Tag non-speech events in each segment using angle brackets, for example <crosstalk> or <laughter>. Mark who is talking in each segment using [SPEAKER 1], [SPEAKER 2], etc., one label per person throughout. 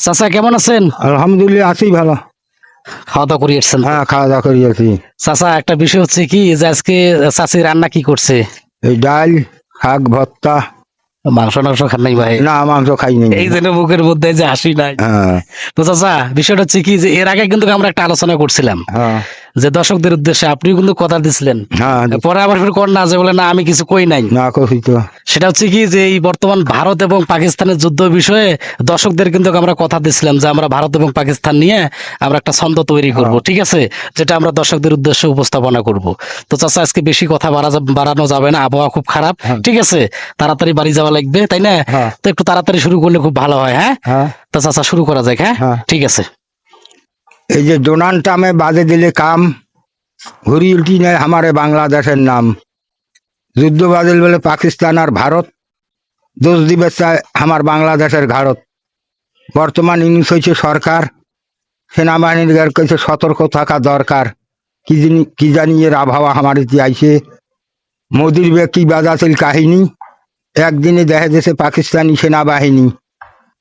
[SPEAKER 1] চাচা কেমন আছেন?
[SPEAKER 2] আলহামদুলিল্লাহ আছি ভালো।
[SPEAKER 1] খাওয়া দাওয়া করে এসছেন
[SPEAKER 2] হ্যাঁ খাওয়া দাওয়া করিয়েছি
[SPEAKER 1] চাচা একটা বিষয় হচ্ছে কি যে আজকে চাচি রান্না কি করছে?
[SPEAKER 2] এই ডাল শাক ভর্তা।
[SPEAKER 1] মাংস টাংস খান নাই ভাই?
[SPEAKER 2] না মাংস
[SPEAKER 1] এই জন্য মুখের মধ্যে যে হাসি নাই।
[SPEAKER 2] হ্যাঁ।
[SPEAKER 1] তো চাচা বিষয়টা হচ্ছে কি যে এর আগে কিন্তু আমরা একটা আলোচনা করছিলাম।
[SPEAKER 2] হ্যাঁ।
[SPEAKER 1] যে দর্শকদের উদ্দেশ্যে আপনিও কিন্তু কথা দিছিলেন।
[SPEAKER 2] হ্যাঁ
[SPEAKER 1] পরে আবার ফির কর না যে বলে না আমি কিছু কই নাই।
[SPEAKER 2] না তো
[SPEAKER 1] সেটা হচ্ছে কি যে এই বর্তমান ভারত এবং পাকিস্তানের যুদ্ধ বিষয়ে দর্শকদের কিন্তু আমরা কথা দিছিলাম যে আমরা ভারত এবং পাকিস্তান নিয়ে আমরা একটা ছন্দ তৈরি করব ঠিক আছে? যেটা আমরা দর্শকদের উদ্দেশ্যে উপস্থাপনা করব। তো চাচা আজকে বেশি কথা বাড়ানো যাবে না আবহাওয়া খুব খারাপ
[SPEAKER 2] হ্যাঁ।
[SPEAKER 1] ঠিক আছে? তাড়াতাড়ি বাড়ি যাওয়া লাগবে তাই না?
[SPEAKER 2] হ্যাঁ।
[SPEAKER 1] তো একটু তাড়াতাড়ি শুরু করলে খুব ভালো হয় হ্যাঁ?
[SPEAKER 2] হ্যাঁ।
[SPEAKER 1] তো চাচা শুরু করা যাক হ্যাঁ?
[SPEAKER 2] হ্যাঁ।
[SPEAKER 1] ঠিক আছে।
[SPEAKER 2] এই যে ডোনান টামে বাজে দিলে কাম, ঘুরি উল্টি নেয় আমারে বাংলাদেশের নাম। যুদ্ধ বাদল বলে পাকিস্তান আর ভারত, দোষ দিবে চায় আমার বাংলাদেশের ঘাড়ত বর্তমান ইনিংস হয়েছে সরকার, সেনাবাহিনীর কাছে সতর্ক থাকা দরকার। কি জানি কি জানি এর আবহাওয়া আমার আইছে। মোদির ব্যক্তি বাজাছিল কাহিনী, একদিনে দেখা যাচ্ছে পাকিস্তানি সেনাবাহিনী।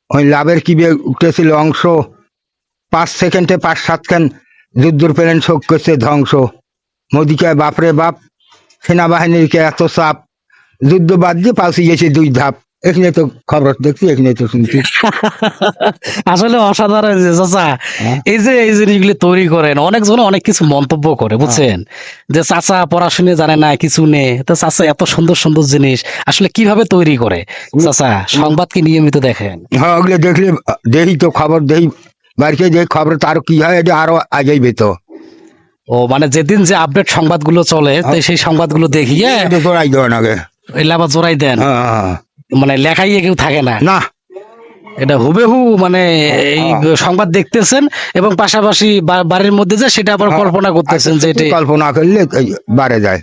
[SPEAKER 2] ওই লাভের কি উঠেছিল অংশ? পাঁচ সেকেন্ডে পাঁচ সাতখান যুদ্ধর প্লেন শোক করছে ধ্বংস। মোদিকে বাপরে বাপ সেনাবাহিনীর কে এত চাপ। যুদ্ধ বাদ দিয়ে পালসি গেছে দুই ধাপ। এখানে তো খবর দেখছি এখানে তো শুনছি। <laughs>
[SPEAKER 1] আসলে অসাধারণ যে চাচা
[SPEAKER 2] হ্যাঁ।
[SPEAKER 1] এই যে এই জিনিসগুলি তৈরি করেন অনেকজন অনেক কিছু মন্তব্য করে বুঝছেন? যে চাচা পড়াশুনে জানে না কিছু নেই। তো চাচা এত সুন্দর সুন্দর জিনিস আসলে কীভাবে তৈরি করে? চাচা সংবাদ কি নিয়মিত দেখেন।
[SPEAKER 2] হ্যাঁ ওগুলো দেখলে দেখি তো খবর দেখি বাড়িতে যে খবর তার কি হয় এটা আরও আগাইবে তো
[SPEAKER 1] ও মানে যেদিন যে আপডেট সংবাদগুলো চলে তো সেই সংবাদগুলো দেখিয়ে
[SPEAKER 2] তোরাই দেওয়ান আগে
[SPEAKER 1] এলে আবার জোড়াই দেন
[SPEAKER 2] হ্যাঁ, হ্যাঁ।
[SPEAKER 1] মানে লেখাইয়ে কেউ থাকে না
[SPEAKER 2] না
[SPEAKER 1] এটা হুবেহু মানে এই
[SPEAKER 2] হ্যাঁ।
[SPEAKER 1] সংবাদ দেখতেছেন এবং পাশাপাশি বাড়ির মধ্যে যে সেটা আবার
[SPEAKER 2] হ্যাঁ।
[SPEAKER 1] কল্পনা করতেছেন যে এটি
[SPEAKER 2] কল্পনা করলে বাড়ে যায়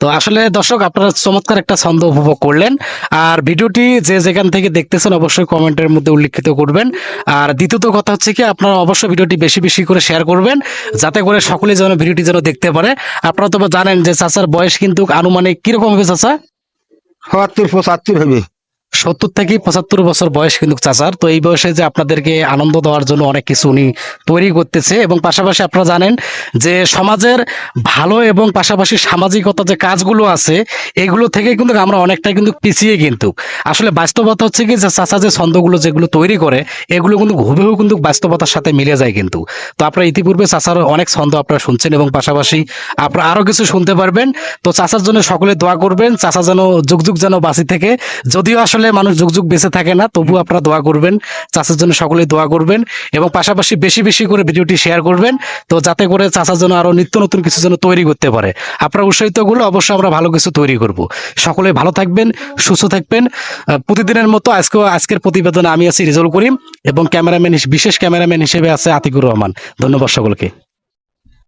[SPEAKER 1] তো আসলে দর্শক, আপনারা চমৎকার একটা ছন্দ উপভোগ করলেন। আর ভিডিওটি যে যেখান থেকে দেখতেছেন অবশ্যই কমেন্টের মধ্যে উল্লেখিত করবেন। আর দ্বিতীয়ত কথা হচ্ছে কি, আপনারা অবশ্যই ভিডিওটি বেশি বেশি করে শেয়ার করবেন, যাতে করে সকলে যেন ভিডিওটি যেন দেখতে পারে। আপনারা তো জানেন যে চাচার বয়স কিন্তু আনুমানিক কীরকম হবে চাচা?
[SPEAKER 2] সত্তর পঁচাত্তর হবে।
[SPEAKER 1] সত্তর থেকে পঁচাত্তর বছর বয়স কিন্তু চাচার। তো এই বয়সে যে আপনাদেরকে আনন্দ দেওয়ার জন্য অনেক কিছু উনি তৈরি করতেছে এবং পাশাপাশি আপনারা জানেন যে সমাজের ভালো এবং পাশাপাশি সামাজিকতা যে কাজগুলো আছে, এগুলো থেকে কিন্তু আমরা অনেকটাই কিন্তু পিছিয়ে কিন্তু। আসলে বাস্তবতা হচ্ছে কি যে চাচা যে ছন্দগুলো যেগুলো তৈরি করে, এগুলো কিন্তু হুবহু কিন্তু বাস্তবতার সাথে মিলে যায় কিন্তু। তো আপনারা ইতিপূর্বে চাচার অনেক ছন্দ আপনারা শুনছেন এবং পাশাপাশি আপনারা আরও কিছু শুনতে পারবেন। তো চাচার জন্য সকলে দোয়া করবেন। চাচা যেন যুগ যুগ যেন বাঁচি থেকে। যদিও আসলে মানুষ যুগ যুগ বেঁচে থাকে না তবু আপনারা দোয়া করবেন চাচার জন্য সকলে দোয়া করবেন এবং পাশাপাশি বেশি বেশি করে ভিডিওটি শেয়ার করবেন, তো যাতে করে চাচার জন্য আরও নিত্য নতুন কিছু যেন তৈরি করতে পারে। আপনার উৎসাহিতগুলো অবশ্যই আমরা ভালো কিছু তৈরি করব। সকলে ভালো থাকবেন, সুস্থ থাকবেন। প্রতিদিনের মতো আজকেও আজকের প্রতিবেদনে আমি আছি রিজল করিম এবং ক্যামেরাম্যান বিশেষ ক্যামেরাম্যান হিসেবে আছে আতিকুর রহমান। ধন্যবাদ সকলকে।